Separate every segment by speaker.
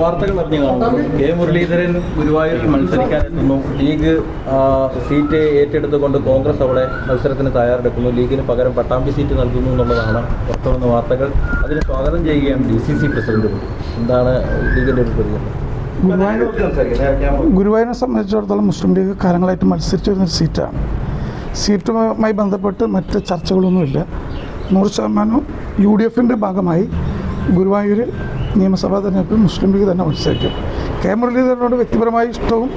Speaker 1: വാർത്തകൾ അറിഞ്ഞു കാണുന്നു കെ മുരളീധരൻ ഗുരുവായൂരിൽ മത്സരിക്കാനെത്തുന്നു. ലീഗ് സീറ്റ് ഏറ്റെടുത്തുകൊണ്ട് കോൺഗ്രസ് അവിടെ മത്സരത്തിന് തയ്യാറെടുക്കുന്നു. ലീഗിന് പകരം പട്ടാമ്പി സീറ്റ് നൽകുന്നു എന്നുള്ളതാണ് പുറത്തുവന്ന വാർത്തകൾ. അതിന് സ്വാഗതം ചെയ്യുകയാണ് ഡി സി സി പ്രസിഡന്റ്. എന്താണ് ലീഗിന്റെ ഒരു പ്രതികരണം?
Speaker 2: ഗുരുവായൂരിനെ സംബന്ധിച്ചിടത്തോളം മുസ്ലിം ലീഗ് കാലങ്ങളായിട്ട് മത്സരിച്ചു വരുന്ന സീറ്റാണ്. സീറ്റുമായി ബന്ധപ്പെട്ട് മറ്റ് ചർച്ചകളൊന്നുമില്ല. നൂറ് ശതമാനവും യു ഡി എഫിന്റെ ഭാഗമായി ഗുരുവായൂരിൽ നിയമസഭാ തെരഞ്ഞെടുപ്പിൽ മുസ്ലിം ലീഗ് തന്നെ മത്സരിക്കും. കെ മുരളീധരനോട് വ്യക്തിപരമായ ഇഷ്ടവും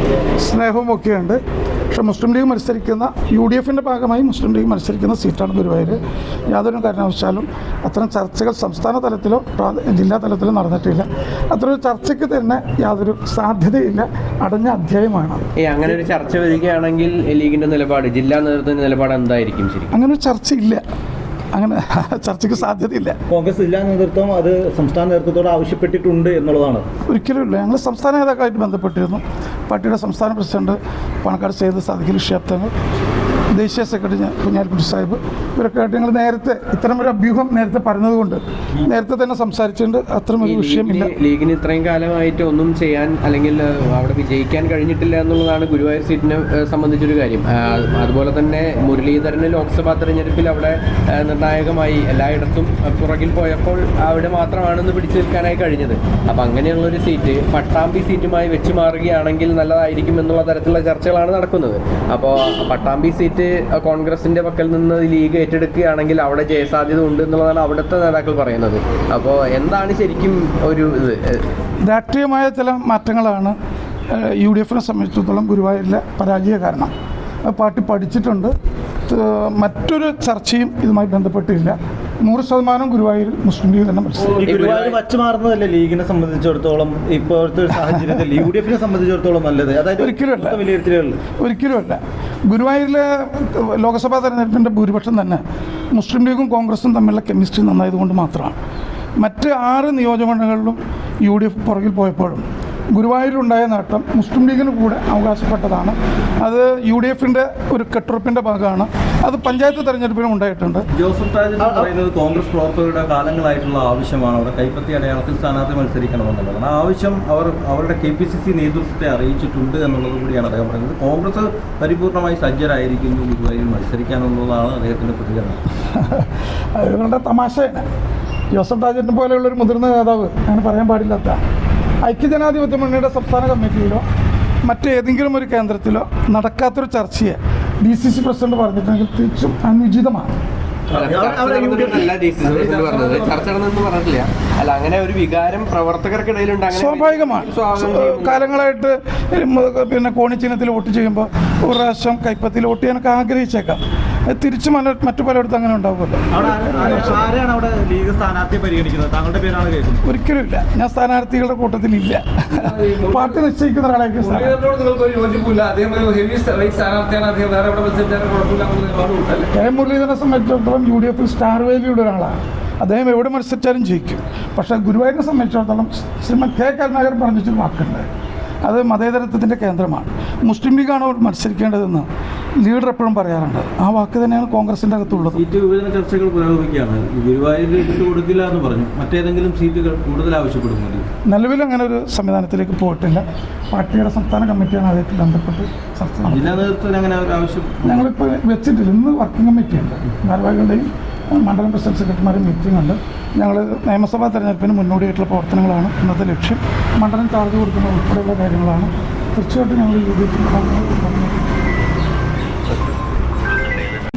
Speaker 2: സ്നേഹവും ഒക്കെയുണ്ട്. പക്ഷേ മുസ്ലിം ലീഗ് മത്സരിക്കുന്ന യു ഡി എഫിന്റെ ഭാഗമായി മുസ്ലിം ലീഗ് മത്സരിക്കുന്ന സീറ്റാണ് ഗുരുവായൂർ യാതൊരു കാരണവശാലും അത്തരം ചർച്ചകൾ സംസ്ഥാന തലത്തിലോ ജില്ലാ തലത്തിലോ നടന്നിട്ടില്ല. അത്തരം ചർച്ചയ്ക്ക് തന്നെ യാതൊരു സാധ്യതയില്ല. അടഞ്ഞ അധ്യായമാണ്.
Speaker 3: അങ്ങനെ ഒരു ചർച്ച വരികയാണെങ്കിൽ ലീഗിന്റെ നിലപാട് ജില്ലാ നേതൃത്വത്തിന്റെ നിലപാട് എന്തായിരിക്കും ശരി
Speaker 2: അങ്ങനെ ഒരു ചർച്ചയില്ല. അങ്ങനെ ചർച്ചയ്ക്ക് സാധ്യതയില്ല.
Speaker 1: കോൺഗ്രസ് ജില്ലാ നേതൃത്വം അത് സംസ്ഥാന നേതൃത്വത്തോട് ആവശ്യപ്പെട്ടിട്ടുണ്ട് എന്നുള്ളതാണ്.
Speaker 2: ഒരിക്കലും ഇല്ല. ഞങ്ങൾ സംസ്ഥാന നേതാക്കളായിട്ട് ബന്ധപ്പെട്ടിരുന്നു. പാർട്ടിയുടെ സംസ്ഥാന പ്രസിഡന്റ് പണക്കാട് സെയ്ത് സാധിക്കുന്ന ഷിയാബ്തങ്ങൾ ദേശീയ സെക്രട്ടറി കുഞ്ഞാലിക്കുട്ടി സാഹിബ്. ഇവരൊക്കെ ആയിട്ട് ഞങ്ങൾ നേരത്തെ ഇത്തരം ഒരു അഭ്യൂഹം നേരത്തെ പറഞ്ഞതുകൊണ്ട് നേരത്തെ തന്നെ സംസാരിച്ചിട്ടുണ്ട്. അത്തരം ഒരു വിഷയമില്ല.
Speaker 3: ലീഗിന് ഇത്രയും കാലമായിട്ട് ഒന്നും ചെയ്യാൻ അല്ലെങ്കിൽ അവിടെ വിജയിക്കാൻ കഴിഞ്ഞിട്ടില്ല എന്നുള്ളതാണ് ഗുരുവായൂർ സീറ്റിനെ സംബന്ധിച്ചൊരു കാര്യം. അതുപോലെ തന്നെ മുരളീധരന് ലോക്സഭാ തെരഞ്ഞെടുപ്പിൽ അവിടെ നിർണായകമായി എല്ലായിടത്തും പുറകിൽ പോയപ്പോൾ അവിടെ മാത്രമാണെന്ന് പിടിച്ചു നിൽക്കാനായി കഴിഞ്ഞത്. അപ്പം അങ്ങനെയുള്ളൊരു സീറ്റ് പട്ടാമ്പി സീറ്റുമായി വെച്ച് മാറുകയാണെങ്കിൽ നല്ലതായിരിക്കും എന്നുള്ള തരത്തിലുള്ള ചർച്ചകളാണ് നടക്കുന്നത്. അപ്പോൾ പട്ടാമ്പി സീറ്റ് കോൺഗ്രസിന്റെ പക്കൽ നിന്ന് ലീഗ് ഏറ്റെടുക്കുകയാണെങ്കിൽ അവിടെ ജയസാധ്യത ഉണ്ട് എന്നുള്ളതാണ് അവിടുത്തെ നേതാക്കൾ പറയുന്നത്. അപ്പോൾ എന്താണ് ശരിക്കും ഒരു ഇത്?
Speaker 2: രാഷ്ട്രീയമായ ചില മാറ്റങ്ങളാണ് യു ഡി എഫിനെ സംബന്ധിച്ചിടത്തോളം ഗുരുവായൂരിലെ പരാജയ കാരണം. പാർട്ടി പഠിച്ചിട്ടുണ്ട്. മറ്റൊരു ചർച്ചയും ഇതുമായി ബന്ധപ്പെട്ടില്ല. നൂറ് ശതമാനം ഗുരുവായൂർ മുസ്ലിം ലീഗ് തന്നെ
Speaker 1: ഗുരുവായൂർ വച്ച് മാറുന്നതല്ലേ ലീഗിനെ സംബന്ധിച്ചിടത്തോളം? ഇപ്പോഴത്തെ സാഹചര്യത്തിൽ യു ഡി എഫിനെ സംബന്ധിച്ചിടത്തോളം നല്ലത്. അതായത് ഒരിക്കലും ഒരിക്കലും
Speaker 2: ഒരിക്കലുമല്ല ഗുരുവായൂരിലെ ലോക്സഭാ തെരഞ്ഞെടുപ്പിന്റെ ഭൂരിപക്ഷം തന്നെ മുസ്ലിം ലീഗും കോൺഗ്രസും തമ്മിലുള്ള കെമിസ്ട്രി നന്നായതുകൊണ്ട് മാത്രമാണ്. മറ്റ് ആറ് നിയോജകമണ്ഡലങ്ങളിലും യു ഡി എഫ് പുറകിൽ പോയപ്പോഴും ഗുരുവായൂരിലുണ്ടായ നേട്ടം മുസ്ലിം ലീഗിന് കൂടെ അവകാശപ്പെട്ടതാണ്. അത് യു ഡി എഫിന്റെ ഒരു കെട്ടുറപ്പിന്റെ ഭാഗമാണ്. അത് പഞ്ചായത്ത് തെരഞ്ഞെടുപ്പിനും ഉണ്ടായിട്ടുണ്ട്.
Speaker 1: ജോസഫ് താജ് എന്ന് പറയുന്നത് കോൺഗ്രസ് പ്രവർത്തകരുടെ കാലങ്ങളായിട്ടുള്ള ആവശ്യമാണ്. അവിടെ കൈപ്പത്തി അടയാളത്തിൽ സ്ഥാനാർത്ഥി മത്സരിക്കണമെന്നുള്ളതാണ് ആ ആവശ്യം അവർ അവരുടെ കെ പി സി സി നേതൃത്വത്തെ അറിയിച്ചിട്ടുണ്ട് എന്നുള്ളത് കൂടിയാണ് അദ്ദേഹം പറയുന്നത്. കോൺഗ്രസ് പരിപൂർണമായി സജ്ജരായിരിക്കുന്നു ഗുരുവായൂരിൽ മത്സരിക്കാനുള്ളതാണ് അദ്ദേഹത്തിന്റെ പ്രതികരണം.
Speaker 2: അതുകൊണ്ട് തമാശ തമാശയാണ്. ജോസഫ് പോലെയുള്ള പോലെയുള്ളൊരു മുതിർന്ന നേതാവ് അങ്ങനെ പറയാൻ പാടില്ലാത്ത ഐക്യജനാധിപത്യ മുന്നണിയുടെ സംസ്ഥാന കമ്മിറ്റിയിലോ മറ്റേതെങ്കിലും ഒരു കേന്ദ്രത്തിലോ നടക്കാത്തൊരു ചർച്ചയെ ഡി സി സി പ്രസിഡന്റ് പറഞ്ഞിട്ടുണ്ടെങ്കിൽ തിരിച്ചും അനുചിതമാണ്
Speaker 3: അല്ല അങ്ങനെ ഒരു വികാരം പ്രവർത്തകർക്കിടയിൽ അങ്ങനെ
Speaker 2: സ്വാഭാവികമാണ്. കാലങ്ങളായിട്ട് പിന്നെ കോണിച്ചിഹ്നത്തിൽ വോട്ട് ചെയ്യുമ്പോൾ ഒരു പ്രാവശ്യം കൈപ്പത്തിൽ വോട്ട് ചെയ്യാനൊക്കെ ആഗ്രഹിച്ചേക്കാം. തിരിച്ച് മല മറ്റു പലയിടത്തും അങ്ങനെ ഉണ്ടാവുമല്ലോ.
Speaker 1: ഒരിക്കലും
Speaker 2: ഇല്ല. ഞാൻ സ്ഥാനാർത്ഥികളുടെ കൂട്ടത്തിൽ ഇല്ല. പാർട്ടി നിശ്ചയിക്കുന്ന ഒരാളായിരിക്കും സ്ഥാനാർത്ഥി.
Speaker 4: മുരളീധരനോട് നിങ്ങൾക്ക് ഒരു യോജിപ്പില്ല. അദ്ദേഹം ഒരു ഹെവി റൈറ്റ് സ്ഥാനാർത്ഥിയാണ് അദ്ദേഹം. വേറെ എവിടെ മത്സരിച്ചാലും കുഴപ്പമില്ല എന്നുള്ള നിലപാടുണ്ടല്ലേ
Speaker 2: കെ മുരളീധരനെ സംബന്ധിച്ചിടത്തോളം യു ഡി എഫിൽ സ്റ്റാർ വേലിയുടെ ഒരാളാണ്. അദ്ദേഹം എവിടെ മത്സരിച്ചാലും ജയിക്കും. പക്ഷേ ഗുരുവായൂരിനെ സംബന്ധിച്ചിടത്തോളം ശ്രീമൻ കെ. കരുണാകരൻ പറഞ്ഞിട്ടൊരു വാക്കുണ്ട്. അത് മതേതരത്വത്തിന്റെ കേന്ദ്രമാണ്. മുസ്ലിം ലീഗാണ് അവർ മത്സരിക്കേണ്ടതെന്ന്? ലീഡർ എപ്പോഴും പറയാറുണ്ട് ആ വാക്ക് തന്നെയാണ് കോൺഗ്രസിന്റെ അകത്തുള്ളത്.
Speaker 1: സീറ്റ് വിഭജന ചർച്ചകൾ പുരോഗമിക്കുകയാണ്. കൊടുക്കില്ല എന്ന് പറഞ്ഞു. മറ്റേതെങ്കിലും സീറ്റുകൾ കൂടുതൽ ആവശ്യപ്പെടുന്നുണ്ട്?
Speaker 2: നിലവിൽ അങ്ങനെ ഒരു സംവിധാനത്തിലേക്ക് പോയിട്ടില്ല. പാർട്ടിയുടെ സംസ്ഥാന കമ്മിറ്റിയാണ് അതിലേക്ക് ബന്ധപ്പെട്ട് ചർച്ച നടത്തുന്നത്
Speaker 1: ജില്ലാ നേതൃത്വത്തിന് അങ്ങനെ ഒരു ആവശ്യം
Speaker 2: ഞങ്ങളിപ്പോൾ വെച്ചിട്ടില്ല. ഇന്ന് വർക്കിംഗ് കമ്മിറ്റി കമ്മിറ്റിയുണ്ട്. ഭാരവാഹികളുടെയും മണ്ഡലം പ്രസിഡന്റ് സെക്രട്ടറിമാരും മീറ്റിംഗ് ഉണ്ട്. ഞങ്ങൾ നിയമസഭാ തെരഞ്ഞെടുപ്പിന് മുന്നോടിയായിട്ടുള്ള പ്രവർത്തനങ്ങളാണ്. ഇന്നത്തെ ലക്ഷ്യം. മണ്ഡലം ചാർജ് കൊടുക്കുന്ന ഉൾപ്പെടെയുള്ള കാര്യങ്ങളാണ്. തീർച്ചയായിട്ടും ഞങ്ങൾ യു ഡി എഫിന്റെ